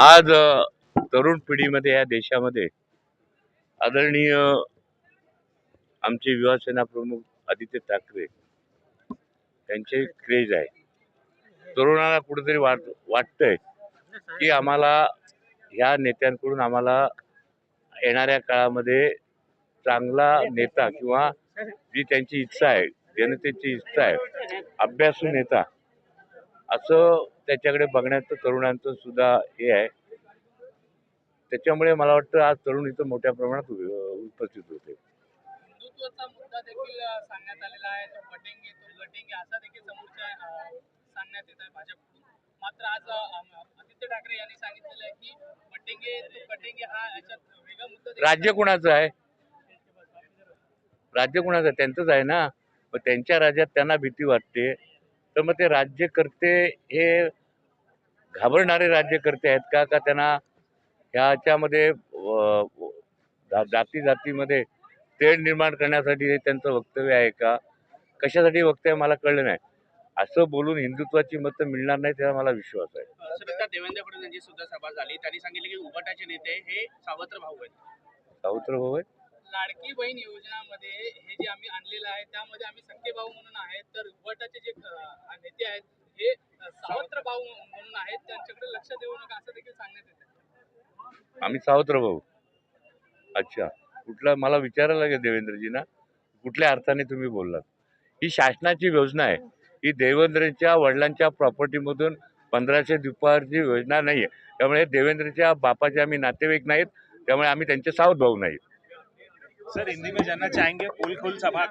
आज तरुण पिढीमध्ये या देशामध्ये आदरणीय आमचे युवासेना प्रमुख आदित्य ठाकरे त्यांचे क्रेज आहे. तरुणाला कुठेतरी वाट वाटतंय की आम्हाला ह्या नेत्यांकडून आम्हाला येणाऱ्या काळामध्ये चांगला नेता किंवा जी त्यांची इच्छा आहे जनतेची इच्छा आहे अभ्यासू नेता असं त्याच्याकडे बघण्याचं तरुणांचं सुद्धा हे आहे. त्याच्यामुळे मला वाटतं आज तरुण इथं मोठ्या प्रमाणात उपस्थित होते. मात्र आज अ, अम, आदित्य ठाकरे यांनी सांगितलेलं आहे की कटेंगे तो कटेंगे हा याच्यात वेगळा मुद्दा देखील राज्य कुणाचं आहे? राज्य कुणाचं आहे? त्यांचंच आहे ना? मग त्यांच्या राज्यात त्यांना भीती वाटते. तर मग ते राज्यकर्ते हे घाबरणारे राज्यकर्ते आहेत का? का त्यांना ह्याच्यामध्ये जाती जातीमध्ये तेढ निर्माण करण्यासाठी हे त्यांचं वक्तव्य आहे का? कशासाठी वक्तव्य मला कळलं नाही. असं बोलून हिंदुत्वाची मतं मिळणार नाही त्याचा मला विश्वास आहे. देवेंद्र फडणवीस यांची सुद्धा सभा झाली त्यांनी सांगितले की उभाटाचे नेते हे सावत्र भाऊ आहेत. सावत्र भाऊ आहे लाडकी बहीण योजनामध्ये हे जे आम्ही आणलेलं आहे त्यामध्ये आम्ही सख्खे भाऊ म्हणून आहेत तर उभटाचे जे नेते आहेत हे सावत्र भाऊ म्हणून आहेत त्यांच्याकडे लक्ष देऊ नका असं देखील सांगण्यात येत. आम्ही सावत्र भाऊ. अच्छा. कुठला मला विचारायला लागेल देवेंद्रजींना कुठल्या अर्थाने तुम्ही बोललात? ही शासनाची योजना आहे. ही देवेंद्रच्या वडिलांच्या प्रॉपर्टीमधून पंधराशे दुपारची योजना नाही आहे त्यामुळे देवेंद्रच्या बापाचे आम्ही नातेवाईक नाहीत. त्यामुळे आम्ही त्यांचे सावध भाऊ नाहीत. सर हिंदी में जानना चाहेंगे फूल फूल सभा